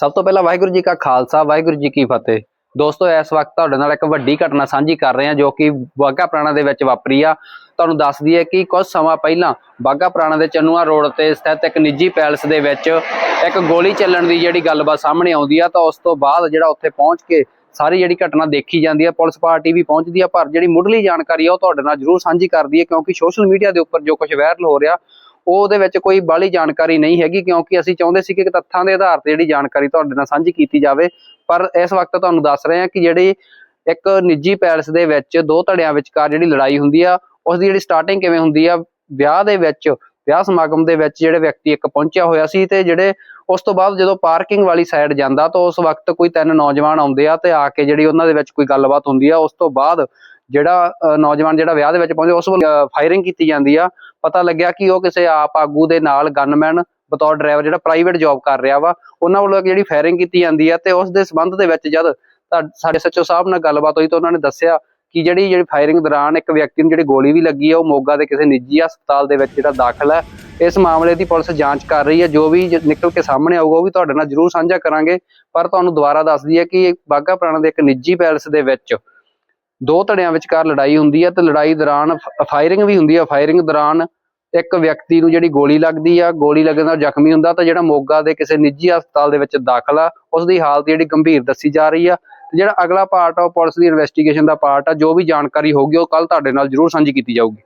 ਸਭ ਤੋਂ ਪਹਿਲਾਂ ਵਾਹਿਗੁਰੂ ਜੀ ਕਾ ਖਾਲਸਾ, ਵਾਹਿਗੁਰੂ ਜੀ ਕੀ ਫਤਿਹ। ਦੋਸਤੋ, ਇਸ ਵਕਤ ਤੁਹਾਡੇ ਨਾਲ ਇੱਕ ਵੱਡੀ ਘਟਨਾ ਸਾਂਝੀ ਕਰ ਰਹੇ ਹਾਂ ਜੋ ਕਿ ਬਾਗਾ ਪੁਰਾਣਾ ਦੇ ਵਿੱਚ ਵਾਪਰੀ ਆ। ਤੁਹਾਨੂੰ ਦੱਸ ਦਈਏ ਕਿ ਕੁਝ ਸਮਾਂ ਪਹਿਲਾਂ ਬਾਗਾ ਪੁਰਾਣਾ ਦੇ ਚੰਨੂਆ ਰੋਡ ਤੇ ਸਥਿਤ ਇੱਕ ਨਿੱਜੀ ਪੈਲਸ ਦੇ ਵਿੱਚ ਇੱਕ ਗੋਲੀ ਚੱਲਣ ਦੀ ਜਿਹੜੀ ਗੱਲਬਾਤ ਸਾਹਮਣੇ ਆਉਂਦੀ ਆ, ਤਾਂ ਉਸ ਤੋਂ ਬਾਅਦ ਜਿਹੜਾ ਉੱਥੇ ਪਹੁੰਚ ਕੇ ਸਾਰੀ ਜਿਹੜੀ ਘਟਨਾ ਦੇਖੀ ਜਾਂਦੀ ਹੈ ਪੁਲਿਸ ਪਾਰਟੀ ਵੀ ਪਹੁੰਚਦੀ ਆ, ਪਰ ਜਿਹੜੀ ਮੁੱਢਲੀ ਜਾਣਕਾਰੀ ਆ ਉਹ ਤੁਹਾਡੇ ਨਾਲ ਜ਼ਰੂਰ ਸਾਂਝੀ ਕਰਦੀ ਹੈ ਕਿਉਂਕਿ ਸੋਸ਼ਲ ਮੀਡੀਆ ਦੇ ਉੱਪਰ ਜੋ ਕੁਝ ਵਾਇਰਲ ਹੋ ਰਿਹਾ ਉਹ ਉਹਦੇ ਵਿੱਚ ਕੋਈ ਬਾਹਲੀ ਜਾਣਕਾਰੀ ਨਹੀਂ ਹੈਗੀ, ਕਿਉਂਕਿ ਅਸੀਂ ਚਾਹੁੰਦੇ ਸੀ ਕਿ ਤੱਥਾਂ ਦੇ ਆਧਾਰ ਤੇ ਜਿਹੜੀ ਜਾਣਕਾਰੀ ਤੁਹਾਡੇ ਨਾਲ ਸਾਂਝੀ ਕੀਤੀ ਜਾਵੇ। ਪਰ ਇਸ ਵਕਤ ਤੁਹਾਨੂੰ ਦੱਸ ਰਹੇ ਹਾਂ ਕਿ ਜਿਹੜੀ ਇੱਕ ਨਿੱਜੀ ਪੈਲਸ ਦੇ ਵਿੱਚ ਦੋ ਧੜਿਆਂ ਵਿਚਕਾਰ ਜਿਹੜੀ ਲੜਾਈ ਹੁੰਦੀ ਆ ਉਸ ਦੀ ਜਿਹੜੀ ਸਟਾਰਟਿੰਗ ਕਿਵੇਂ ਹੁੰਦੀ ਆ, ਵਿਆਹ ਦੇ ਵਿੱਚ, ਵਿਆਹ ਸਮਾਗਮ ਦੇ ਵਿੱਚ ਜਿਹੜੇ ਵਿਅਕਤੀ ਇੱਕ ਪਹੁੰਚਿਆ ਹੋਇਆ ਸੀ ਤੇ ਜਿਹੜੇ ਉਸ ਤੋਂ ਬਾਅਦ ਜਦੋਂ ਪਾਰਕਿੰਗ ਵਾਲੀ ਸਾਈਡ ਜਾਂਦਾ ਤਾਂ ਉਸ ਵਕਤ ਕੋਈ ਤਿੰਨ ਨੌਜਵਾਨ ਆਉਂਦੇ ਆ ਤੇ ਆ ਕੇ ਜਿਹੜੀ ਉਹਨਾਂ ਦੇ ਵਿੱਚ ਕੋਈ ਗੱਲਬਾਤ ਹੁੰਦੀ ਆ, ਉਸ ਤੋਂ ਬਾਅਦ ਜਿਹੜਾ ਅ, ਨੌਜਵਾਨ ਜਿਹੜਾ ਵਿਆਹ ਦੇ ਵਿੱਚ ਪਹੁੰਚੇ ਉਸ ਵੱਲ ਫਾਇਰਿੰਗ ਕੀਤੀ ਜਾਂਦੀ ਆ। ਪਤਾ ਲੱਗਿਆ ਕਿ ਉਹ ਕਿਸੇ ਆਪ ਆਗੂ ਦੇ ਨਾਲ ਗਨਮੈਨ ਬਤੌਰ ਡਰਾਈਵਰ ਜਿਹੜਾ ਪ੍ਰਾਈਵੇਟ ਜੌਬ ਕਰ ਰਿਹਾ ਵਾ ਉਹਨਾਂ ਵੱਲੋਂ ਜਿਹੜੀ ਫਾਇਰਿੰਗ ਕੀਤੀ ਜਾਂਦੀ ਆ ਤੇ ਉਸ ਦੇ ਸਬੰਧ ਦੇ ਵਿੱਚ ਜਦ ਸਾਡੇ ਸੱਚੋ ਸਾਹਿਬ ਨਾਲ ਗੱਲਬਾਤ ਹੋਈ ਤਾਂ ਉਹਨਾਂ ਨੇ ਦੱਸਿਆ ਕਿ ਜਿਹੜੀ ਜਿਹੜੀ ਫਾਇਰਿੰਗ ਦੌਰਾਨ ਇੱਕ ਵਿਅਕਤੀ ਨੂੰ ਜਿਹੜੀ ਗੋਲੀ ਵੀ ਲੱਗੀ ਆ ਉਹ ਮੋਗਾ ਦੇ ਕਿਸੇ ਨਿੱਜੀ ਹਸਪਤਾਲ ਦੇ ਵਿੱਚ ਜਿਹੜਾ ਦਾਖਲ ਹੈ ਇਸ ਮਾਮਲੇ ਦੀ ਪੁਲਿਸ ਜਾਂਚ ਕਰ ਰਹੀ ਹੈ। ਜੋ ਵੀ ਨਿਕਲ ਕੇ ਸਾਹਮਣੇ ਆਊਗਾ ਉਹ ਵੀ ਤੁਹਾਡੇ ਨਾਲ ਜ਼ਰੂਰ ਸਾਂਝਾ ਕਰਾਂਗੇ। ਪਰ ਤੁਹਾਨੂੰ ਦੁਬਾਰਾ ਦੱਸ ਦਈਏ ਕਿ ਬਾਗਾ ਪੁਰਾਣਾ ਦੇ ਇੱਕ ਨਿੱਜੀ ਪੈਲਸ ਦੇ ਵਿੱਚ ਦੋ ਧੜਿਆਂ ਵਿਚਕਾਰ ਲੜਾਈ ਹੁੰਦੀ ਹੈ ਤੇ ਲੜਾਈ ਦੌਰਾਨ ਫਾਇਰਿੰਗ ਵੀ ਹੁੰਦੀ ਹੈ ਫਾਇਰਿੰਗ ਦੌਰਾਨ ਇੱਕ ਵਿਅਕਤੀ ਨੂੰ ਜਿਹੜੀ ਗੋਲੀ ਲੱਗਦੀ ਆ, ਗੋਲੀ ਲੱਗਣ ਨਾਲ ਜ਼ਖਮੀ ਹੁੰਦਾ ਤਾਂ ਜਿਹੜਾ ਮੋਗਾ ਦੇ ਕਿਸੇ ਨਿੱਜੀ ਹਸਪਤਾਲ ਦੇ ਵਿੱਚ ਦਾਖਲ ਆ ਉਸ ਦੀ ਹਾਲਤ ਜਿਹੜੀ ਗੰਭੀਰ ਦੱਸੀ ਜਾ ਰਹੀ ਆ। ਤੇ ਜਿਹੜਾ ਅਗਲਾ ਪਾਰਟ ਆ, ਉਹ ਪੁਲਿਸ ਦੀ ਇਨਵੈਸਟੀਗੇਸ਼ਨ ਦਾ ਪਾਰਟ ਆ। ਜੋ ਵੀ ਜਾਣਕਾਰੀ ਹੋਊਗੀ, ਉਹ ਕੱਲ ਤੁਹਾਡੇ ਨਾਲ ਜ਼ਰੂਰ ਸਾਂਝੀ ਕੀਤੀ ਜਾਊਗੀ।